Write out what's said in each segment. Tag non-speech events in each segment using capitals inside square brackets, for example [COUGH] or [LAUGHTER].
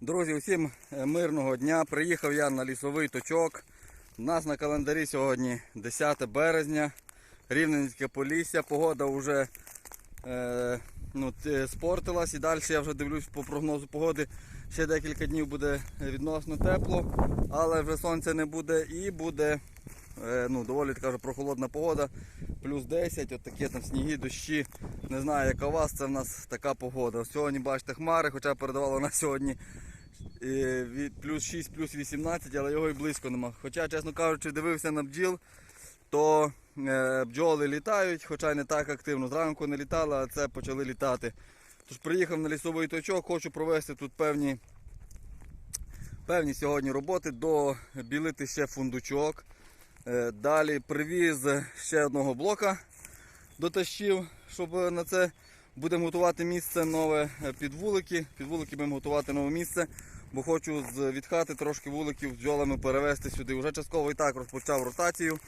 Друзі, усім е, мирного дня. Приїхав я на лісовий точок. У нас на календарі сьогодні 10 березня, Рівненське Полісся. Погода вже е, ну, спортилась і далі я вже дивлюсь по прогнозу погоди. Ще декілька днів буде відносно тепло, але вже сонця не буде і буде е, ну, доволі така вже прохолодна погода. Плюс 10, от такі там сніги, дощі. Не знаю, яка у вас, це в нас така погода. Сьогодні бачите хмари, хоча передавало на сьогодні від плюс 6, плюс 18, але його і близько нема. Хоча, чесно кажучи, дивився на бджіл, то е, бджоли літають, хоча не так активно. Зранку не літали, а це почали літати. Тож приїхав на лісовий точок, хочу провести тут певні, певні сьогодні роботи, добілити ще фундучок. Е, Далі привіз ще одного блока, дотащив, щоб на це будемо готувати місце нове е, під вулики. Під вулики будемо готувати нове місце, бо хочу від хати трошки вуликів з бджолами перевезти сюди. Уже частково і так розпочав ротацію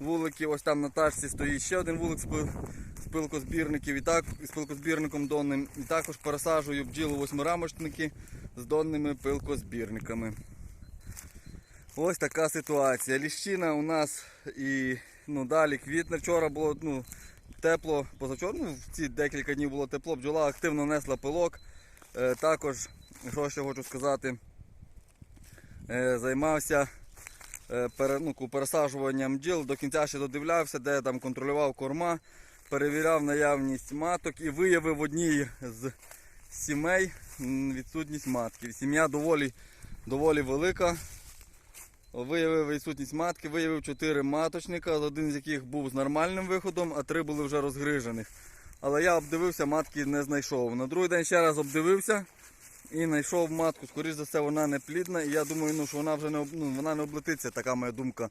вуликів. Ось там на тачці стоїть ще один вулик з пилкозбірників. І так з пилкозбірником донним. І також пересаджую бджіл восьмирамочники з донними пилкозбірниками. Ось така ситуація. Ліщина у нас і ну, далі квітне. Вчора було ну, тепло, позавчора, ну, в ці декілька днів було тепло, бджола активно несла пилок. Е, також, що ще хочу сказати, е, займався е, ну, пересаджуванням бджіл, до кінця ще додивлявся, де я там контролював корма, перевіряв наявність маток і виявив одній з сімей відсутність матки. Сім'я доволі, доволі велика. Виявив відсутність матки, виявив 4 маточника, один з яких був з нормальним виходом, а три були вже розгрижених. Але я обдивився, матки не знайшов. На другий день ще раз обдивився і знайшов матку. Скоріше за все, вона не плідна. І я думаю, ну, що вона вже не, ну, вона не облетиться, така моя думка.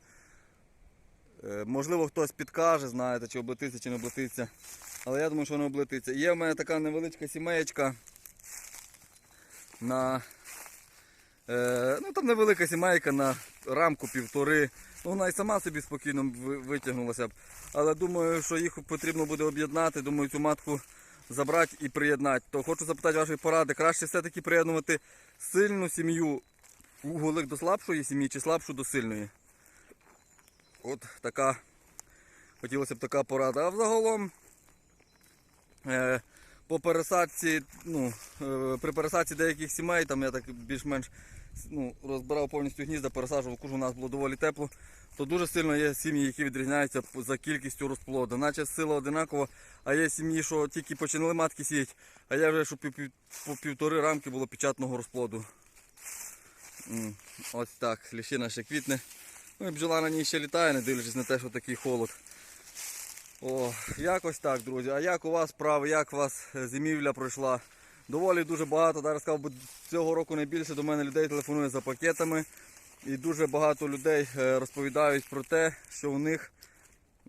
Е, можливо, хтось підкаже, знаєте, чи облетиться, чи не облетиться. Але я думаю, що вона облетиться. Є в мене така невеличка сімеєчка на Е, ну там невелика сімейка на рамку півтори. Ну, вона і сама собі спокійно витягнулася б. Але думаю, що їх потрібно буде об'єднати. Думаю, цю матку забрати і приєднати. То хочу запитати вашої поради. Краще все-таки приєднувати сильну сім'ю вуголик до слабшої сім'ї чи слабшу до сильної. От така. Хотілося б така порада. А взагалом. Е, по пересадці, ну, е, при пересадці деяких сімей, там я так більш-менш ну, розбирав повністю гнізда, пересаджував кожу, у нас було доволі тепло, то дуже сильно є сім'ї, які відрізняються за кількістю розплоду. Наче сила одинакова, а є сім'ї, що тільки починали матки сіяти, а я вже, що по півтори рамки було печатного розплоду. Ось так, ліщина ще квітне. Ну і бджола на ній ще літає, не дивлячись на те, що такий холод. О, якось так, друзі. А як у вас справи, як у вас е, зимівля пройшла? Доволі дуже багато. Зараз сказав, цього року найбільше до мене людей телефонує за пакетами. І дуже багато людей е, розповідають про те, що у них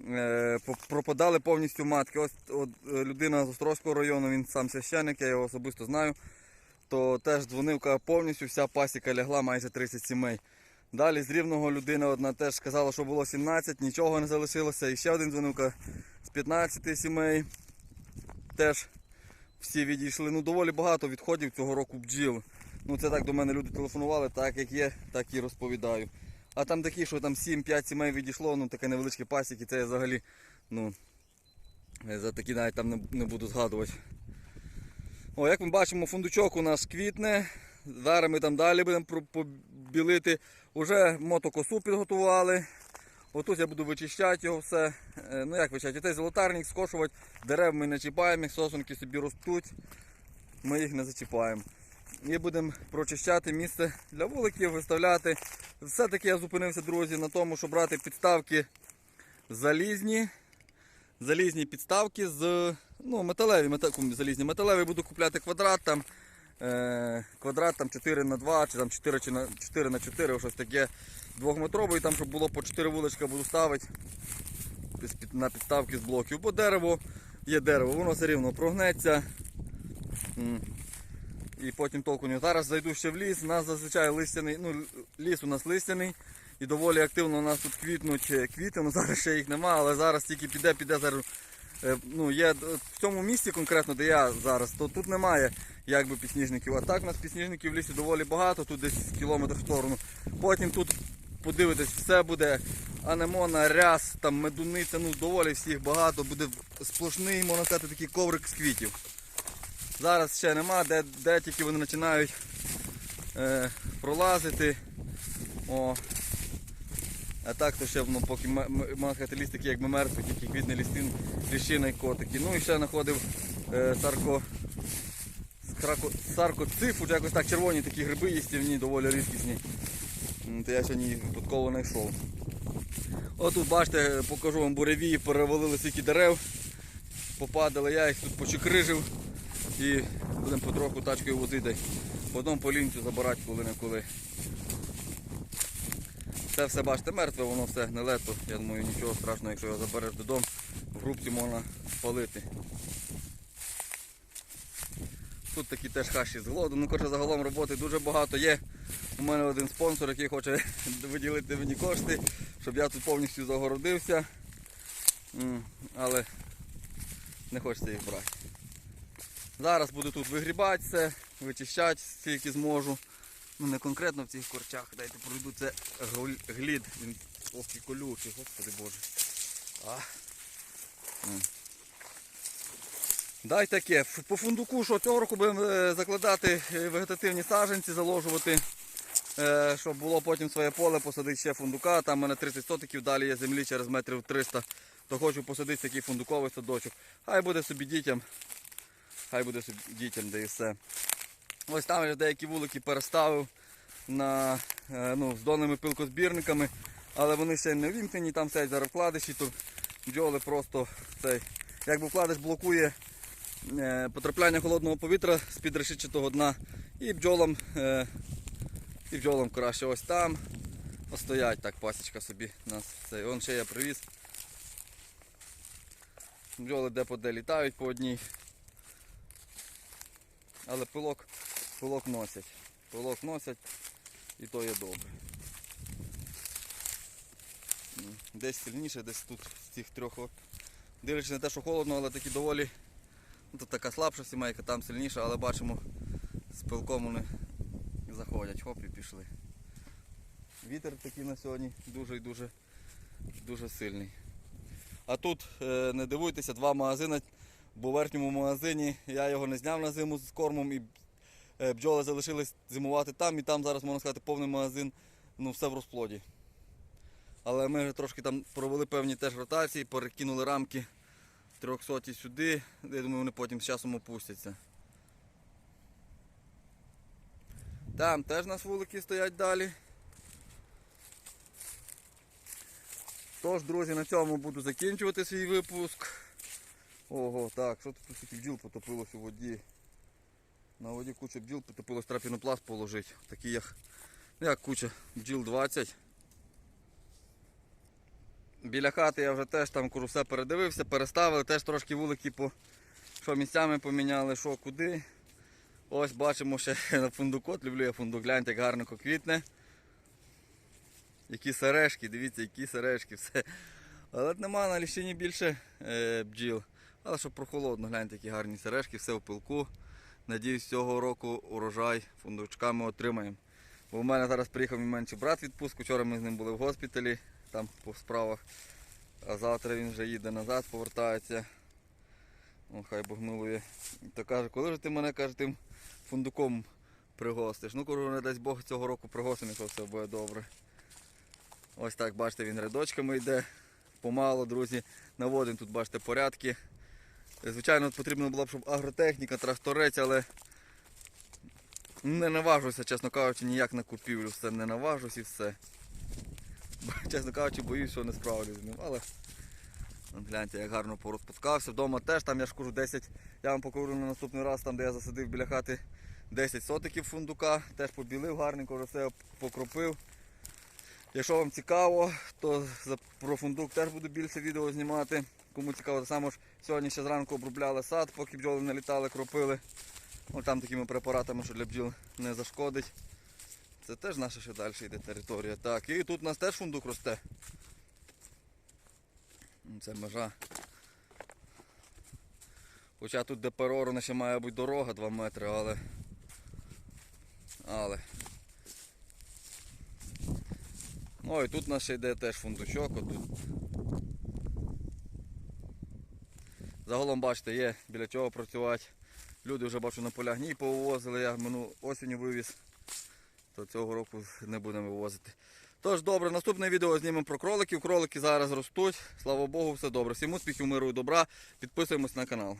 е, пропадали повністю матки. Ось от, е, людина з Острозького району, він сам священник, я його особисто знаю. То теж дзвонив, каже, повністю вся пасіка лягла майже 30 сімей. Далі з рівного людина одна теж сказала, що було 17, нічого не залишилося. І ще один дзвонив каже, з 15 сімей. Теж всі відійшли. Ну, доволі багато відходів цього року бджіл. Ну, це так до мене люди телефонували, так як є, так і розповідаю. А там такі, що там 7-5 сімей відійшло, ну таке невеличке пасіки, це я взагалі, ну, за такі навіть там не, не буду згадувати. О, як ми бачимо, фундучок у нас квітне. Зараз ми там далі будемо побілити. Уже мотокосу підготували. Отут я буду вичищати його все. Е, Ну як вичищати? Цей золотарник скошувати, дерев ми не чіпаємо, їх сосунки собі ростуть. Ми їх не зачіпаємо. І будемо прочищати місце для вуликів, виставляти. Все-таки я зупинився, друзі, на тому, щоб брати підставки залізні. Залізні підставки з ну, металеві, мета- залізні. Металеві буду купляти квадрат там. Е, квадрат там 4 на 2 чи там 4 чи на 4 на 4 щось таке двохметровий, там щоб було по 4 вуличка буду ставити на підставки з блоків. Бо дерево є дерево, воно все рівно прогнеться. І потім толку не. Зараз зайду ще в ліс. У нас зазвичай листяний, ну ліс у нас листяний. І доволі активно у нас тут квітнуть е, квіти. Ну [LAUGHS] зараз ще їх нема, але зараз тільки піде, піде зараз ну, є в цьому місці конкретно, де я зараз, то тут немає якби підсніжників. А так у нас підсніжників в лісі доволі багато, тут десь кілометр в сторону. Потім тут подивитесь, все буде анемона, ряс, там медуниця, ну доволі всіх багато, буде сплошний, можна сказати, такий коврик з квітів. Зараз ще нема, де, де тільки вони починають е, пролазити. О. А так то ще воно поки м- м- можна сказати, ліс такий, як ми мертві, тільки квітне лістин, ліщина і котики. Ну і ще знаходив е, сарко, скрако, саркоцифу, чи якось так червоні такі гриби їстівні, доволі рідкісні. То я сьогодні їх випадково знайшов. Отут бачите, покажу вам буревії, перевалили стільки дерев, попадали, я їх тут почекрижив і будемо потроху тачкою возити. По одному полінцю забирати коли не коли. Це все бачите мертве, воно все гниле, то я думаю нічого страшного, якщо його забереш додому, в грубці можна спалити. Тут такі теж хащі з голоду. Ну, коротше, загалом роботи дуже багато є. У мене один спонсор, який хоче [LAUGHS] виділити мені кошти, щоб я тут повністю загородився. Але не хочеться їх брати. Зараз буду тут вигрібати все, вичищати скільки зможу. Ну не конкретно в цих корчах, дайте пройду це глід. Він ох і колючий, господи боже. А. Дай таке. По фундуку, що цього року будемо е, закладати е, вегетативні саджанці, заложувати, е, щоб було потім своє поле, посадити ще фундука. Там у мене 30 сотиків, далі є землі через метрів 300. То хочу посадити такий фундуковий садочок. Хай буде собі дітям. Хай буде собі дітям, де і все. Ось там я деякі вулики переставив на, е, ну, з донними пилкозбірниками, але вони ще не вімкнені, там сидять зараз вкладиші, то бджоли просто цей. Якби вкладиш блокує е, потрапляння холодного повітря з-під решетчатого дна і бджолам, е, і бджолам краще ось там. Ось стоять так пасічка собі нас. Це. Вон ще я привіз. Бджоли де-поде літають по одній. Але пилок, пилок носять. Пилок носять і то є добре. Десь сильніше, десь тут з цих трьох. Дивлячись на те, що холодно, але такі доволі. Ну, тут така слабша сімейка, там сильніша, але бачимо, з пилком вони заходять, хоп і пішли. Вітер такий на сьогодні дуже і дуже, дуже сильний. А тут, е, не дивуйтеся, два магазини, бо в верхньому магазині я його не зняв на зиму з кормом і бджоли залишились зимувати там, і там зараз, можна сказати, повний магазин, ну все в розплоді. Але ми вже трошки там провели певні теж ротації, перекинули рамки 300 сюди. Я думаю, вони потім з часом опустяться. Там теж нас вулики стоять далі. Тож, друзі, на цьому буду закінчувати свій випуск. Ого, так, що тут стільки бджіл потопилось у воді. На воді куча бджіл потопилось, треба пінопласт положити. Такі як, ну як куча, бджіл 20. Біля хати я вже теж там все передивився, переставили, теж трошки вулики по що місцями поміняли, що куди. Ось бачимо ще [LAUGHS] на фундукот, люблю я фундук, гляньте, як гарно квітне. Які сережки, дивіться, які сережки, все. Але нема на ліщині більше е, бджіл. Але щоб прохолодно, гляньте, які гарні сережки, все в пилку. Надіюсь, цього року урожай фундучка ми отримаємо. Бо в мене зараз приїхав мій менший брат відпустку. Вчора ми з ним були в госпіталі, там по справах. А завтра він вже їде назад, повертається. О, хай Бог милує. То каже, коли ж ти мене каже, тим фундуком пригостиш? Ну, кажу, не дасть Бог цього року пригостимо, якщо все буде добре. Ось так, бачите, він рядочками йде. Помало, друзі. Наводимо тут, бачите, порядки. Звичайно, потрібно було б, щоб агротехніка, тракторець, але не наважуся, чесно кажучи, ніяк на купівлю. Все не наважусь і все. Бо, Чесно кажучи, боюсь, що не справлюсь з ним. Але гляньте, як гарно порозпускався. Вдома теж там я ж кажу 10. Я вам покажу на наступний раз, там де я засадив біля хати 10 сотиків фундука. Теж побілив гарненько, вже все покропив. Якщо вам цікаво, то про фундук теж буду більше відео знімати. Кому цікаво, так само ж сьогодні ще зранку обробляли сад, поки бджоли не літали, кропили. Ось там такими препаратами, що для бджіл не зашкодить. Це теж наша ще далі йде територія. Так, і тут у нас теж фундук росте. Це межа. Хоча тут де перорона ще має бути дорога 2 метри, але. Але. Ну і тут у нас ще йде теж фундучок. Отут. Загалом бачите, є біля чого працювати. Люди вже бачу на полях гній повозили, я мину осінню вивіз, то цього року не будемо вивозити. Тож добре, наступне відео знімемо про кроликів. Кролики зараз ростуть. Слава Богу, все добре. Всім успіхів, миру і добра. Підписуємось на канал.